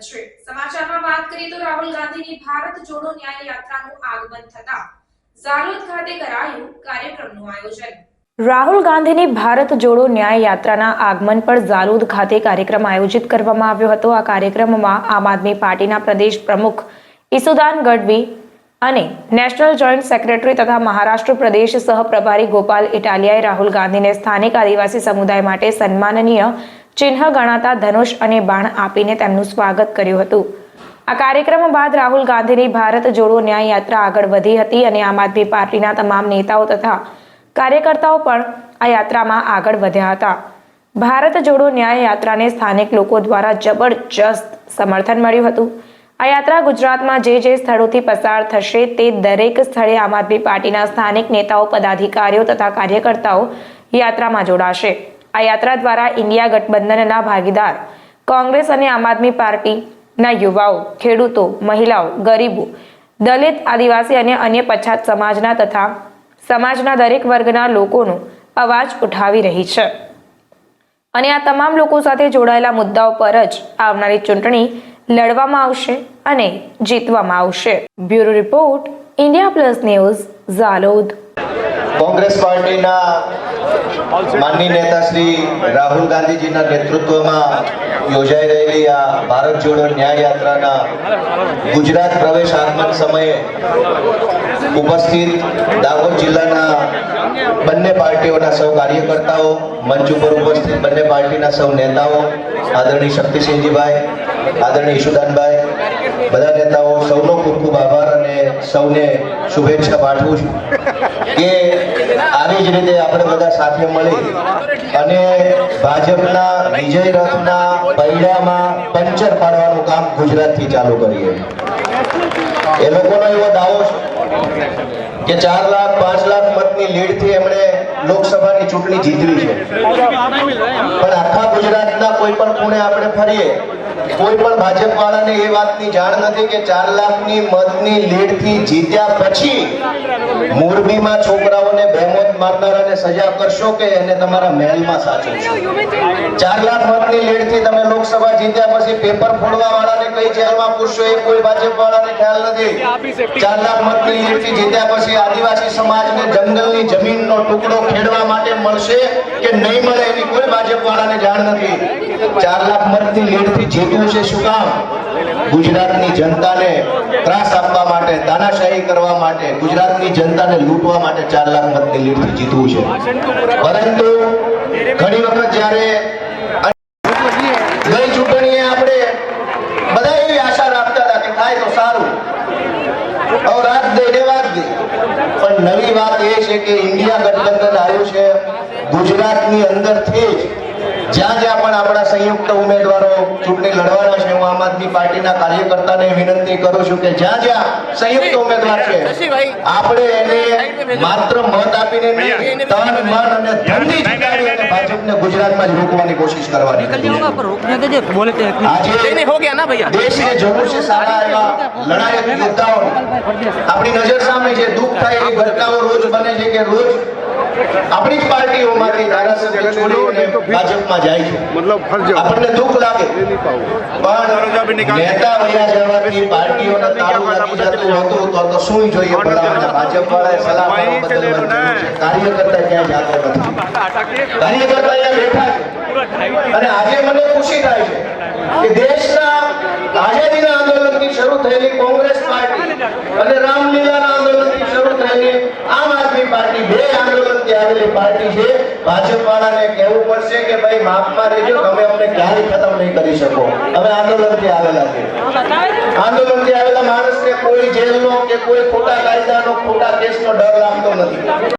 છે સમાચારમાં વાત કરીએ તો રાહુલ ગાંધીની ભારત જોડો ન્યાય યાત્રાનું આગમન થતા ઝાલોદ ખાતે કરાયું કાર્યક્રમનું આયોજન. રાહુલ ગાંધીની ભારત જોડો ન્યાય યાત્રાના આગમન પર ઝાલોદ ખાતે કાર્યક્રમ આયોજિત કરવામાં આવ્યો હતો. આ કાર્યક્રમમાં આમ આદમી પાર્ટીના પ્રદેશ પ્રમુખ ઈસુદાન ગઢવી અને નેશનલ જોઈન્ટ સેક્રેટરી તથા મહારાષ્ટ્ર પ્રદેશ સહપ્રભારી ગોપાલ ઇટાલિયાએ રાહુલ ગાંધીને સ્થાનિક આદિવાસી સમુદાય માટે સન્માનનીય ચિહ્ન ગણાતા ધનુષ અને બાણ આપીને તેમનું સ્વાગત કર્યું હતું. આ કાર્યક્રમ બાદ રાહુલ ગાંધીની ભારત જોડો ન્યાય યાત્રા આગળ વધી હતી અને આમ આદમી પાર્ટીના તમામ નેતાઓ તથા કાર્યકર્તાઓ પણ આ યાત્રામાં આગળ વધ્યા હતા. ભારત જોડો ન્યાય યાત્રાને સ્થાનિક લોકો દ્વારા જબરજસ્ત સમર્થન મળ્યું હતું. આ યાત્રા ગુજરાતમાં જે જે સ્થળોથી પસાર થશે તે દરેક સ્થળે આમ આદમી પાર્ટીના સ્થાનિક નેતાઓ, પદાધિકારીઓ તથા કાર્યકર્તાઓ યાત્રામાં જોડાશે. આ યાત્રા દ્વારા ઇન્ડિયા ગઠબંધનના ભાગીદાર, કોંગ્રેસ અને આમ આદમી પાર્ટીના યુવાઓ, ખેડૂતો, મહિલાઓ, ગરીબો, દલિત, આદિવાસી અને અન્ય પછાત સમાજના તથા સમાજના દરેક વર્ગના લોકોનો અવાજ ઉઠાવી રહી છે. અને આ તમામ લોકો સાથે જોડાયેલા મુદ્દાઓ પર જ આવનારી ચૂંટણી લડવામાં આવશે અને જીતવામાં આવશે. Bureau report, India plus news, Jhalod. Congress પાર્ટીના માનની નેતા શ્રી રાહુલ ગાંધીજીના નેતૃત્વમાં યોજાઈ રહેલી આ ભારત જોડો ન્યાય યાત્રાના ગુજરાત પ્રવેશ આગમન સમયે ઉપસ્થિત દાહોદ જિલ્લાના બંને પાર્ટીઓના સૌ કાર્યકર્તાઓ, મંચ ઉપર ઉપસ્થિત બંને પાર્ટીના સૌ નેતાઓ, આદરણીય શક્તિસિંહજીભાઈ, આદરણીય ઈશુદાનભાઈ બધા નેતાઓ સૌનો ખૂબ ખૂબ આભાર અને સૌને શુભેચ્છા પાઠવું છું કે આવી જ રીતે આપણે બધા સાથે મળી અને ભાજપના વિજય રથના પૈડામાં પંચર પાડવાનું કામ ગુજરાતથી ચાલુ કરીએ. એ લોકોનો એવો દાવો કે ચાર લાખ, પાંચ લાખ મતની લીડથી એમણે લોકસભાની ચૂંટણી જીતવી છે. પણ આખા ગુજરાતના કોઈ પણ ખૂણે આપણે ફરીએ કોઈ પણ ભાજપ વાળાને એ વાતની જાણ નથી કે ચાર લાખની મતની લીડથી જીત્યા પછી મોરબીમાં છોકરાઓને બેમોત મારનારાને સજા કરશો કે એને તમારા મહેલમાં સાચવશો? ચાર લાખ મતની લીડથી તમે લોકસભા જીત્યા પછી પેપર ફોડવા વાળાને કઈ જેલમાં પૂછશો એ કોઈ ભાજપ વાળાને ખ્યાલ નથી. ચાર લાખ મતની લીડથી જીત્યા પછી આદિવાસી સમાજને જંગલની જમીનનો ટુકડો ખેડવા માટે મળશે કે નહીં મળે એની કોઈ ભાજપ વાળાને જાણ નથી? ચાર લાખ મતથી લીડથી જીત્યું છે શું કામ? ગુજરાતની જનતાને ત્રાસ આપવા માટે, તાનાશાહી કરવા માટે, ગુજરાતની જનતાને લૂંટવા માટે ચાર લાખ મતની લીડથી જીતવું છે. પરંતુ ઘણી વખત જ્યારે આશા રાખતા કે થાય તો સારું. હવે પણ નવી વાત એ છે કે ઇન્ડિયા ગઠબંધન આવ્યું છે. ગુજરાતની અંદરથી જ જ્યાં જ્યાં પણ આપણા સંયુક્ત ઉમેદવારો ચૂંટણી લડવાના છે હું આમ આદમી પાર્ટીના કાર્યકર્તાને વિનંતી કરું છું કે જ્યાં જ્યાં સંયુક્ત ઉમેદવાર છે આપણે એને માત્ર મત આપીને તન મન અને ધનની જીતાડી ભાજપને ગુજરાતમાં જ રોકવાની કોશિશ કરવાની દેશને જરૂર છે સારા એવા લડાયક યોદ્ધાઓ આપણી નજર સામે જે દુઃખ થાય એ ઘટનાઓ રોજ બને છે કે રોજ આપણી જ પાર્ટીઓમાંથી ધારાસભ્ય છોડીને ભાજપમાં જાય છે. મતલબ આપણને દુઃખ લાગે. પણ નેતા વયા જવાથી પાર્ટીઓના તાળું જતું હતું તો તો શું જોઈએ પડાવવાના ભાજપ વાળાએ સલાહ કાર્યકર્તા ક્યાંય જાતો નથી. કાર્યકર્તા અહીંયા બેઠા અને આજે મને ખુશી આવેલી પાર્ટી છે. ભાજપ વાળાને કહેવું પડશે કે ભાઈ માફમાં રહેજો, તમે અમને ક્યારેય ખતમ નહીં કરી શકો. અમે આંદોલનથી આવેલા છે. આંદોલનથી આવેલા માણસને કોઈ જેલનો કે કોઈ ખોટા કાયદાનો, ખોટા કેસનો ડર લાગતો નથી.